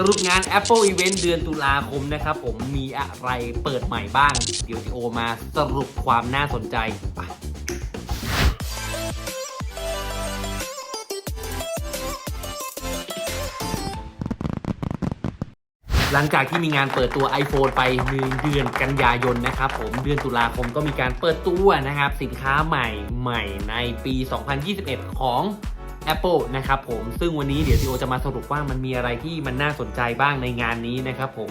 สรุปงาน Apple Event เดือนตุลาคมนะครับ ผมมีอะไรเปิดใหม่บ้าง เดี๋ยวทีโอมาสรุปความน่าสนใจไปหลังจากที่มีงานเปิดตัว iPhone ไปในเดือนกันยายนนะครับผมเดือนตุลาคมก็มีการเปิดตัวนะครับ สินค้าใหม่ใหม่ในปี 2021 ของ Apple นะครับผมซึ่งวันนี้เดี๋ยวทีโอจะมาสรุปว่ามันมีอะไรที่มันน่าสนใจบ้างในงานนี้นะครับผม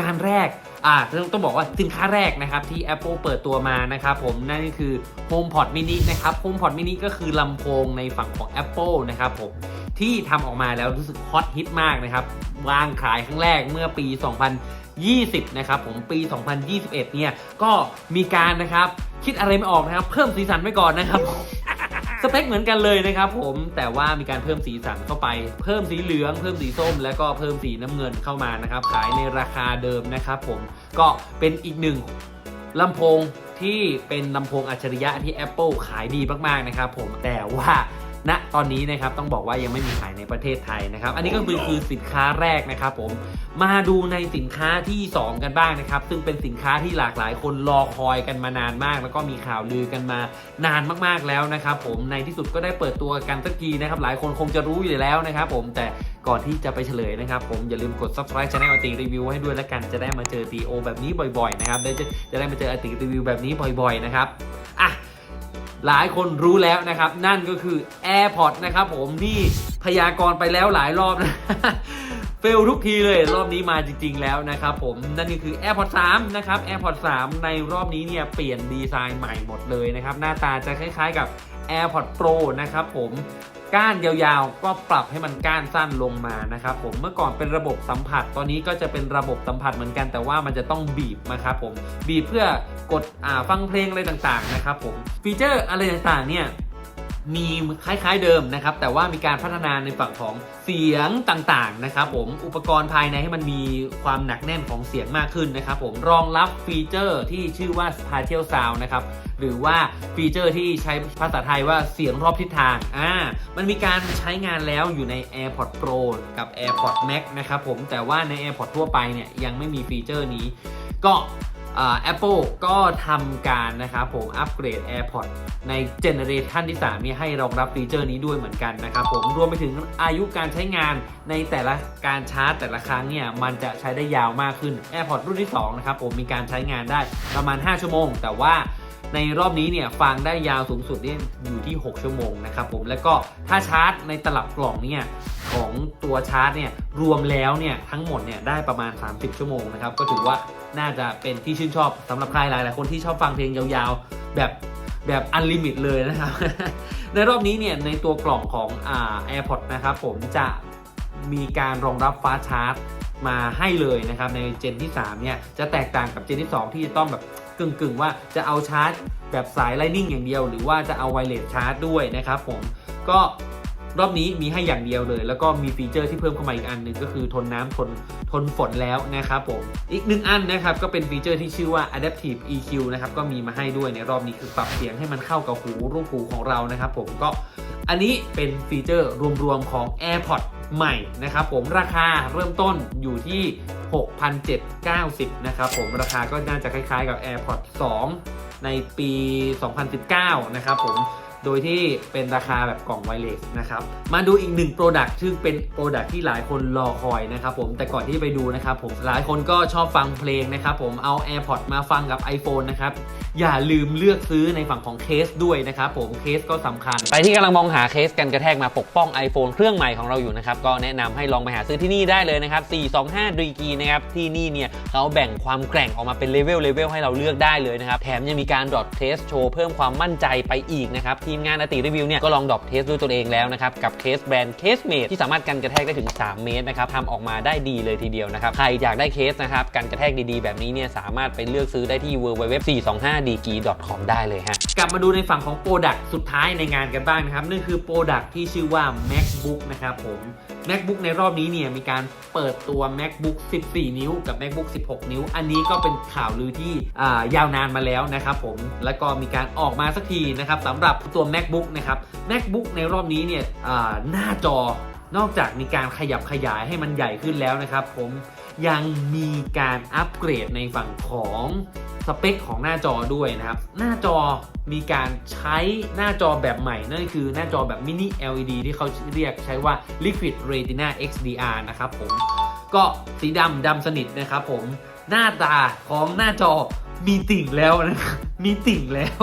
งานแรกอ่าต้องต้องบอกว่าสินค้าแรกนะครับที่ Apple เปิดตัวมานะครับผมนั่นก็คือ HomePod mini นะครับ HomePod mini ก็คือลำโพงในฝั่งของ Apple นะครับผมที่ทำออกมาแล้วรู้สึกฮอตฮิตมากนะครับวางขายครั้งแรกเมื่อปี 2020 นะครับผมปี 2021 เนี่ยก็มีการนะครับคิดอะไรไม่ออกนะครับ เพิ่มสีสันไว้ก่อนนะครับ สเปคเหมือนกันเลยนะครับผมแต่ว่ามีการเพิ่มสีสันเข้าไป เพิ่มสีเหลือง เพิ่มสีส้ม แล้วก็เพิ่มสีน้ำเงินเข้ามานะครับขายในราคาเดิมนะครับผมก็เป็นอีกหนึ่งลำโพงที่เป็นลำโพงอัจฉริยะที่ Apple ขายดีมากๆนะครับผมแต่ว่า ณตอนนี้นะครับต้องบอกว่ายังไม่มีขายในประเทศไทยนะครับ อันนี้ก็คือคือสินค้าแรกนะครับผมมาดูในสินค้าที่ 2 กันบ้างนะครับ ซึ่งเป็นสินค้าที่หลากหลายคนรอคอยกันมานานมาก แล้วก็มีข่าวลือกันมานานมากๆแล้วนะครับ ผมในที่สุดก็ได้เปิดตัวกันสักทีนะครับ หลายคนคงจะรู้อยู่แล้วนะครับ ผมแต่ก่อนที่จะไปเฉลยนะครับผมอย่าลืมกด subscribe channel อติรีวิวให้ด้วยแล้วกันจะได้มาเจอตีโอแบบนี้บ่อยๆนะครับได้จะจะได้มาเจออติรีวิวแบบนี้บ่อยๆนะครับอะ หลายคนรู้แล้วนะครับ นั่นก็คือ AirPods นะครับผมนี่พยากรณ์ไปแล้วหลายรอบนะเฟลทุกทีเลยรอบนี้มาจริง ๆ แล้วนะครับผมนั่นก็คือ AirPods 3 นะครับ AirPods 3 ในรอบนี้เนี่ยเปลี่ยนดีไซน์ใหม่หมดเลยนะครับ หน้าตาจะคล้ายๆกับ AirPods Pro นะครับผม ก้านยาวๆ ก็ปรับให้มันก้านสั้นลงมานะครับผมเมื่อก่อนเป็นระบบสัมผัส ตอนนี้ก็จะเป็นระบบสัมผัสเหมือนกัน แต่ว่ามันจะต้องบีบนะครับผมบีบเพื่อกดอฟังเพลงอะไรต่างๆนะครับผมฟีเจอร์อะไรต่างๆเนี่ย มีคล้ายๆเดิมนะครับ แต่ว่ามีการพัฒนาในฝั่งของเสียงต่างๆนะครับผมอุปกรณ์ภายในให้มันมีความหนักแน่นของเสียงมากขึ้นนะครับผมรองรับฟีเจอร์ที่ชื่อว่า Spatial Sound นะครับหรือว่าฟีเจอร์ที่ใช้ภาษาไทยว่าเสียงรอบทิศทางอ่ามันมีการใช้งานแล้วอยู่ใน AirPods Pro กับ AirPods Max นะครับผมแต่ว่าใน AirPods ทั่วไปเนี่ยยังไม่มีฟีเจอร์นี้ ก็ แอปเปิลก็ทำการนะครับผมอัปเกรด AirPods ในเจเนเรชันที่3นี้ให้รองรับฟีเจอร์นี้ด้วยเหมือนกันนะครับผมรวมไปถึงอายุการใช้งานในแต่ละการชาร์จแต่ละครั้งเนี่ย มันจะใช้ได้ยาวมากขึ้น AirPods รุ่นที่2นะครับผมมีการใช้งานได้ประมาณ 5 ชั่วโมง แต่ว่า ในรอบนี้เนี่ยฟังได้ยาวสูงสุดเนี่ยอยู่ที่ 6 ชั่วโมงนะครับผมแล้วก็ถ้าชาร์จในตลับกล่องเนี่ยของตัวชาร์จเนี่ยรวมแล้วเนี่ยทั้งหมดเนี่ยได้ประมาณ 30 ชั่วโมงนะครับก็ถือว่าน่าจะเป็นที่ชื่นชอบสำหรับใครหลายๆคนที่ชอบฟังเพลงยาวๆ แบบแบบอันลิมิตเลยนะครับ ในรอบนี้เนี่ยในตัวกล่องของอ่า AirPods นะครับผมจะมีการรองรับฟ้าชาร์จมาให้เลยนะครับในเจนที่3เนี่ยจะแตกต่างกับเจนที่ 2 ที่จะต้องแบบ กึ่งๆว่าจะเอาชาร์จ แบบสายไลนิ่งอย่างเดียว หรือว่าจะเอาไวเลสชาร์จด้วยนะครับผมก็รอบนี้มีให้อย่างเดียวเลย แล้วก็มีฟีเจอร์ที่เพิ่มเข้ามาอีกอันหนึ่งก็คือทนน้ำทนทนฝนแล้วนะครับผมอีกหนึ่งอันนะครับก็เป็นฟีเจอร์ที่ชื่อว่า adaptive EQ นะครับก็มีมาให้ด้วยในรอบนี้คือปรับเสียงให้มันเข้ากับหูรูปหูของเรานะครับผมก็อันนี้เป็นฟีเจอร์รวมๆของ AirPods ใหม่นะครับผมราคาเริ่มต้นอยู่ที่ 6,790 นะครับผมราคาก็น่าจะคล้ายๆกับ AirPods 2 ในปี 2019 นะครับผม โดยที่เป็นราคาแบบกล่องไวเลสนะครับ มาดูอีกหนึ่งโปรดักต์ซึ่งเป็นโปรดักต์ที่หลายคนรอคอยนะครับผม แต่ก่อนที่ไปดูนะครับผม หลายคนก็ชอบฟังเพลงนะครับผม เอา AirPods มาฟังกับ iPhone นะครับ อย่าลืมเลือกซื้อในฝั่งของเคสด้วยนะครับผม เคสก็สำคัญใครที่กำลังมองหาเคสกันกระแทกมาปกป้อง iPhone เครื่องใหม่ของเราอยู่นะครับ ก็แนะนำให้ลองไปหาซื้อที่นี่ได้เลยนะครับ 425 d กีนะครับ ที่นี่เนี่ยเขาแบ่งความแกร่งออกมาเป็นเลเวลเลเวลให้เราเลือกได้เลยนะครับ แถมยังมีการดรอปเทสโชว์เพิ่มความมั่นใจไปอีกนะครับทีมงานอติรีวิวเนี่ยก็ลองดรอปเทสด้วยตัวเองแล้วนะครับ กับเคสแบรนด์เคสเมดที่สามารถกันกระแทกได้ถึง 3 เมตรนะครับทำออกมาได้ดีเลยทีเดียวนะครับใครอยากได้เคสนะครับกันกระแทกดีๆ แบบนี้เนี่ยสามารถไปเลือกซื้อได้ที่ www.425dg.com ได้เลยฮะกลับมาดูในฝั่งของโปรดักต์สุดท้ายในงานกันบ้างนะครับนั่นคือโปรดักต์ที่ชื่อว่า MacBook นะครับผม MacBook ในรอบนี้เนี่ยมีการเปิดตัว MacBook 14 นิ้วกับ MacBook 16 นิ้ว อันนี้ก็เป็นข่าวลือที่ายาวนานมาแล้วนะครับผมแล้วก็มีการออกมาสักทีนะครับสำหรับตัว MacBook นะครับ MacBook ในรอบนี้เนี่ยหน้าจอนอกจากมีการขยับขยายให้มันใหญ่ขึ้นแล้วนะครับผม ยังมีการอัปเกรดในฝั่งของสเปคของหน้าจอด้วยนะครับ หน้าจอมีการใช้หน้าจอแบบใหม่ นั่นคือหน้าจอแบบมินิ LED ที่เขาเรียกใช้ว่า Liquid Retina XDR นะครับผม ก็สีดำดำสนิทนะครับผม หน้าตาของหน้าจอ มีติ่งแล้วนะครับมีติ่งแล้ว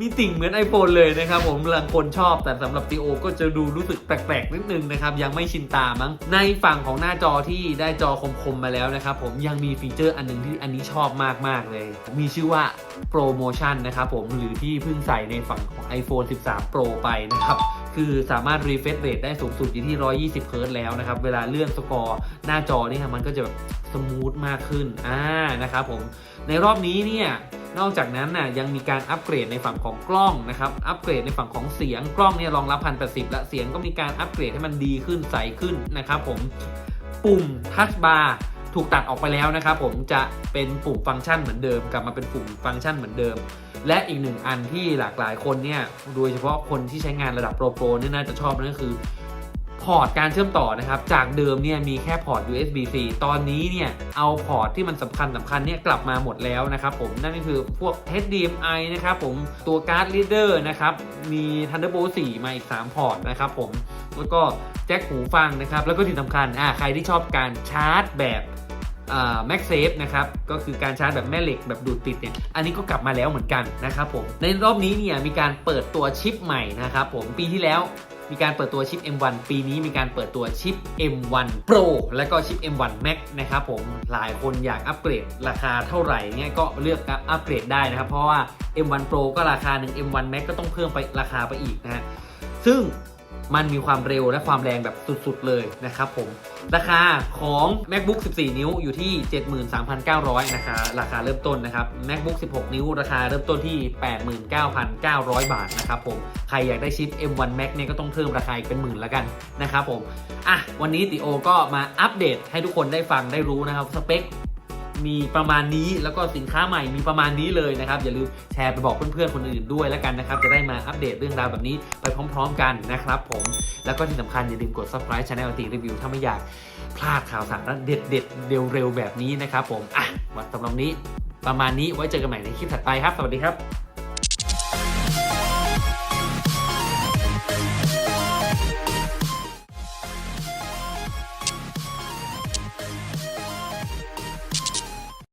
มีติ่งเหมือน iPhone เลยนะครับผมบางคนชอบแต่สำหรับตีโอก็จะดูรู้สึกแปลกๆนิดนึงนะครับยังไม่ชินตามั้งในฝั่งของหน้าจอที่ได้จอคมๆมาแล้วนะครับผมยังมีฟีเจอร์อันหนึงที่อันนี้ชอบมากๆเลย มีชื่อว่า Promotion นะครับผมหรือที่เพิ่งใส่ในฝั่งของ iPhone 13 Pro ไปนะครับ คือสามารถ refresh rate ได้สูงสุดอยู่ที่ 120เฮิร์ตซ์แล้วนะครับ เวลาเลื่อนสกอร์หน้าจอนี่ครับมันก็จะแบบสมูทมากขึ้นอ่านะครับผมในรอบนี้เนี่ยนอกจากนั้นน่ะยังมีการอัปเกรดในฝั่งของกล้องนะครับอัปเกรดในฝั่งของเสียงกล้องเนี่ยรองรับ1080และเสียงก็มีการอัปเกรดให้มันดีขึ้นใสขึ้นนะครับผมปุ่มทัชบาร์ ถูกตัดออกไปแล้วนะครับผมจะเป็นปุ่มฟังก์ชันเหมือนเดิม กลับมาเป็นปุ่มฟังก์ชันเหมือนเดิม และอีกหนึ่งอันที่หลากหลายคนเนี่ยโดยเฉพาะคนที่ใช้งานระดับโปรโปรเนี่ยน่าจะชอบนั่นก็คือพอร์ตการเชื่อมต่อนะครับ จากเดิมเนี่ยมีแค่พอร์ต USB-C ตอนนี้เนี่ยเอาพอร์ตที่มันสำคัญสำคัญเนี่ยกลับมาหมดแล้วนะครับผมนั่นก็คือพวก HDMI นะครับผมตัวการ์ด reader นะครับมี Thunderbolt 4 มาอีก 3 พอร์ตนะครับผมแล้วก็แจ็คหูฟังนะครับ แล้วก็ที่สำคัญอ่าใครที่ชอบการชาร์จแบบ แม็กเซฟนะครับก็คือการชาร์จแบบแม่เหล็กแบบดูดติดเนี่ยอันนี้ก็กลับมาแล้วเหมือนกันนะครับผมในรอบนี้เนี่ยมีการเปิดตัวชิปใหม่นะครับผมปีที่แล้วมีการเปิดตัวชิป M1 ปีนี้มีการเปิดตัวชิป M1 Pro และก็ชิป M1 Max นะครับผมหลายคนอยากอัปเกรดราคาเท่าไหร่เนี่ยก็เลือกอัปเกรดได้นะครับ เพราะว่า M1 Pro ก็ราคาหนึ่ง M1 Max ก็ต้องเพิ่มไปราคาไปอีกนะฮะซึ่ง มันมีความเร็วและความแรงแบบสุดๆเลยนะครับผม ราคาของ MacBook 14 นิ้วอยู่ที่ 73,900นะคะราคาเริ่มต้นนะครับ MacBook 16 นิ้ว ราคาเริ่มต้นที่ 89,900 บาทนะครับผมใครอยากได้ชิป M1 Max เนี่ยก็ต้องเพิ่มราคาอีกเป็นหมื่นแล้วกันนะครับผมอะวันนี้ติโอก็มาอัปเดตให้ทุกคนได้ฟังได้รู้นะครับสเปค มีประมาณนี้แล้วก็สินค้าใหม่มีประมาณนี้เลยนะครับ อย่าลืมแชร์ไปบอกเพื่อนๆคนอื่นด้วยแล้วกันนะครับ จะได้มาอัปเดตเรื่องราวแบบนี้ไปพร้อม ๆ กันนะครับ ผมแล้วก็ที่สำคัญอย่าลืมกด subscribe channel ตีรีวิวถ้าไม่อยากพลาดข่าวสารเด็ดๆเร็วๆแบบนี้นะครับ ผมอะสำหรับนี้ประมาณนี้ไว้เจอกันใหม่ในคลิปถัดไปครับ สวัสดีครับ